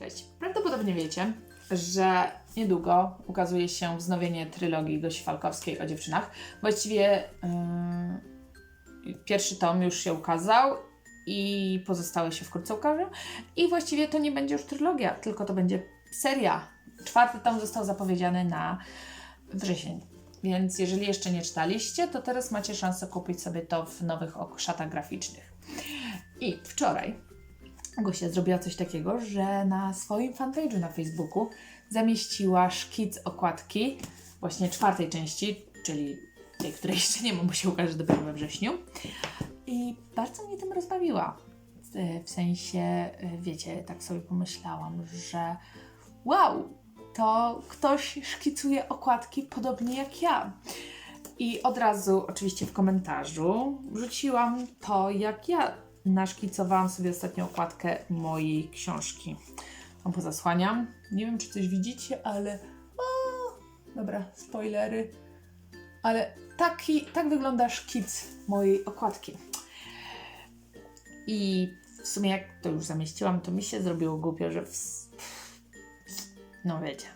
Cześć. Prawdopodobnie wiecie, że niedługo ukazuje się wznowienie trylogii Gosi Falkowskiej o dziewczynach. Właściwie yy, pierwszy tom już się ukazał i pozostałe się wkrótce ukażą. I właściwie to nie będzie już trylogia, tylko to będzie seria. Czwarty tom został zapowiedziany na wrzesień. Więc jeżeli jeszcze nie czytaliście, to teraz macie szansę kupić sobie to w nowych szatach graficznych. I wczoraj Gosia zrobiła coś takiego, że na swoim fanpage'u na Facebooku zamieściła szkic okładki właśnie czwartej części, czyli tej, której jeszcze nie ma, bo się ukaże dopiero we wrześniu. I bardzo mnie tym rozbawiła. W- W sensie, e, wiecie, tak sobie pomyślałam, że wow, to ktoś szkicuje okładki podobnie jak ja. I od razu, oczywiście w komentarzu, wrzuciłam to, jak ja naszkicowałam sobie ostatnią okładkę mojej książki. Wam pozasłaniam. Nie wiem, czy coś widzicie, ale. O, dobra, spoilery. Ale taki, tak wygląda szkic mojej okładki. I w sumie, jak to już zamieściłam, to mi się zrobiło głupio, że. W... No wiecie.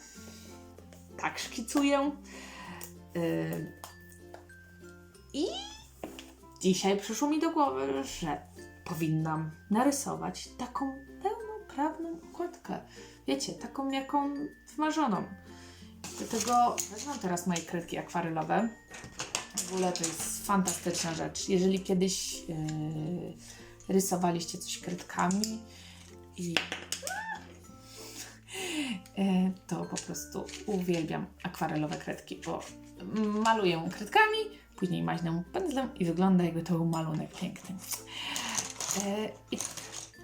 Tak szkicuję. Yy, I dzisiaj przyszło mi do głowy, że powinnam narysować taką pełnoprawną okładkę. Wiecie, taką jaką wymarzoną. Do tego wezmę teraz moje kredki akwarelowe. W ogóle to jest fantastyczna rzecz. Jeżeli kiedyś yy, rysowaliście coś kredkami i yy, to po prostu uwielbiam akwarelowe kredki, bo maluję kredkami, później maźnę pędzlem i wygląda jakby to był malunek piękny. E, I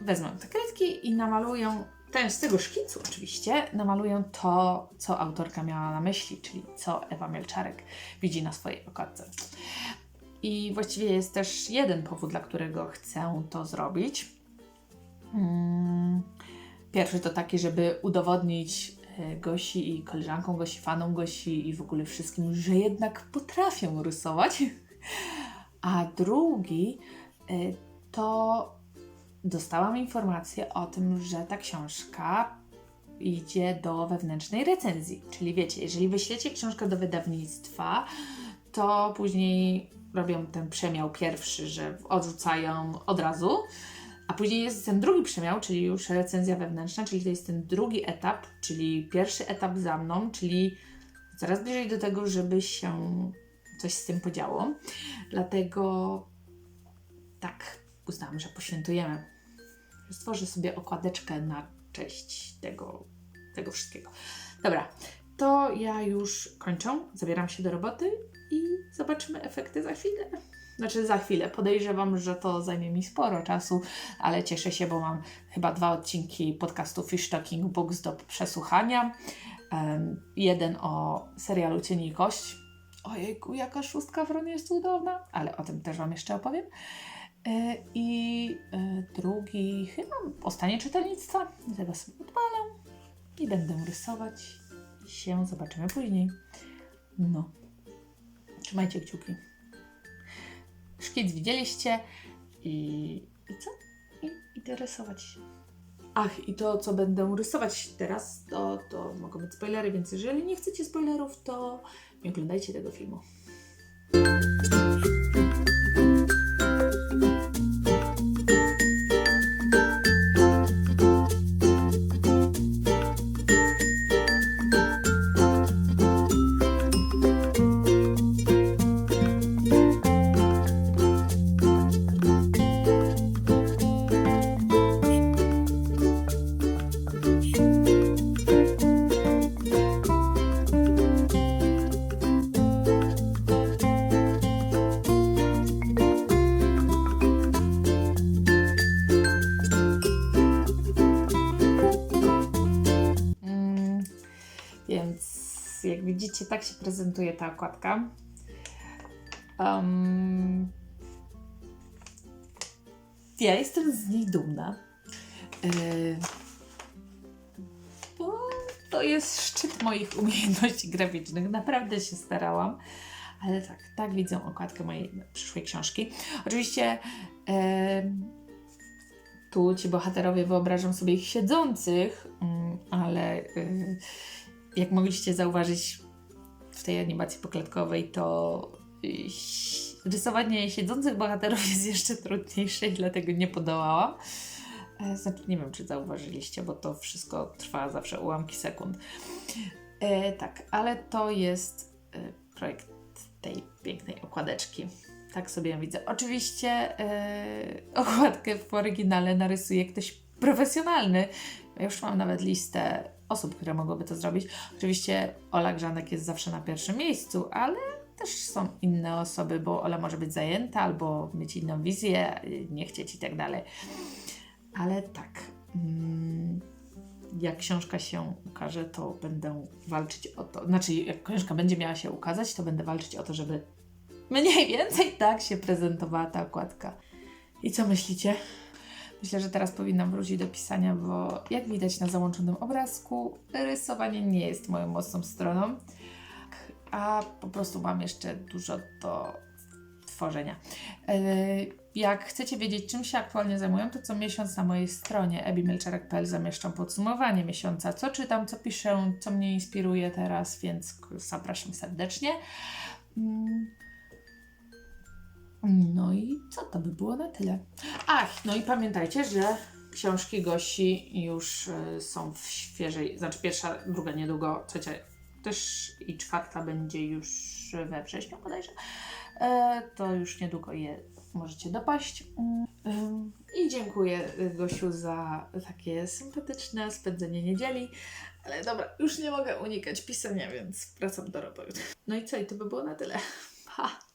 wezmę te kredki i namaluję, ten, z tego szkicu oczywiście, namaluję to, co autorka miała na myśli, czyli co Ewa Mielczarek widzi na swojej okładce. I właściwie jest też jeden powód, dla którego chcę to zrobić. Mm, Pierwszy to taki, żeby udowodnić e, Gosi i koleżankom Gosi, fanom Gosi i w ogóle wszystkim, że jednak potrafię rysować. A drugi e, to dostałam informację o tym, że ta książka idzie do wewnętrznej recenzji. Czyli wiecie, jeżeli wyślecie książkę do wydawnictwa, to później robią ten przemiał pierwszy, że odrzucają od razu, a później jest ten drugi przemiał, czyli już recenzja wewnętrzna, czyli to jest ten drugi etap, czyli pierwszy etap za mną, czyli coraz bliżej do tego, żeby się coś z tym podziało. Dlatego tak uznałam, że poświętujemy. Stworzę sobie okładeczkę na cześć tego, tego wszystkiego. Dobra, to ja już kończę, zabieram się do roboty i zobaczymy efekty za chwilę. Znaczy za chwilę. Podejrzewam, że to zajmie mi sporo czasu, ale cieszę się, bo mam chyba dwa odcinki podcastu Fish Talking Books do przesłuchania. Em, jeden o serialu Cień i Kość. Ojejku, jaka szóstka wron jest cudowna, ale o tym też Wam jeszcze opowiem. E, I e, drugi, chyba o stanie czytelnictwa. Zaraz odpalę i będę rysować. I się zobaczymy później. No. Trzymajcie kciuki. Szkic widzieliście i, i co? I idę rysować. Ach, i to, co będę rysować teraz, to, to mogą być spoilery, więc jeżeli nie chcecie spoilerów, to nie oglądajcie tego filmu. Widzicie, tak się prezentuje ta okładka. Um, ja jestem z niej dumna. Yy, bo to jest szczyt moich umiejętności graficznych. Naprawdę się starałam. Ale tak, tak widzę okładkę mojej przyszłej książki. Oczywiście em, Tu ci bohaterowie wyobrażam sobie ich siedzących, mm, ale y, jak mogliście zauważyć w tej animacji poklatkowej, to y, rysowanie siedzących bohaterów jest jeszcze trudniejsze i dlatego nie podołałam. E, Znaczy, nie wiem, czy zauważyliście, bo to wszystko trwa zawsze ułamki sekund. E, tak, ale to jest e, projekt tej pięknej okładeczki. Tak sobie ją widzę. Oczywiście e, okładkę w oryginale narysuje ktoś profesjonalny. Ja już mam nawet listę osób, które mogłyby to zrobić. Oczywiście Ola Grzanek jest zawsze na pierwszym miejscu, ale też są inne osoby, bo Ola może być zajęta albo mieć inną wizję, nie chcieć i tak dalej. Ale tak. mm, Jak książka się ukaże, to będę walczyć o to. Znaczy, jak książka będzie miała się ukazać, to będę walczyć o to, żeby mniej więcej tak się prezentowała ta okładka. I co myślicie? Myślę, że teraz powinnam wrócić do pisania, bo jak widać na załączonym obrazku, rysowanie nie jest moją mocną stroną, a po prostu mam jeszcze dużo do tworzenia. E, Jak chcecie wiedzieć, czym się aktualnie zajmuję, to co miesiąc na mojej stronie ebimelczarek.pl zamieszczam podsumowanie miesiąca, co czytam, co piszę, co mnie inspiruje teraz, więc zapraszam serdecznie. No i co to by było na tyle. Ach, no i pamiętajcie, że książki Gosi już y, są w świeżej, znaczy pierwsza, druga niedługo, trzecia też i czwarta będzie już we wrześniu bodajże. E, to już niedługo je możecie dopaść. Ym, I dziękuję Gosiu za takie sympatyczne spędzenie niedzieli. Ale dobra, już nie mogę unikać pisania, więc wracam do roboty. No i co, i to by było na tyle. Pa!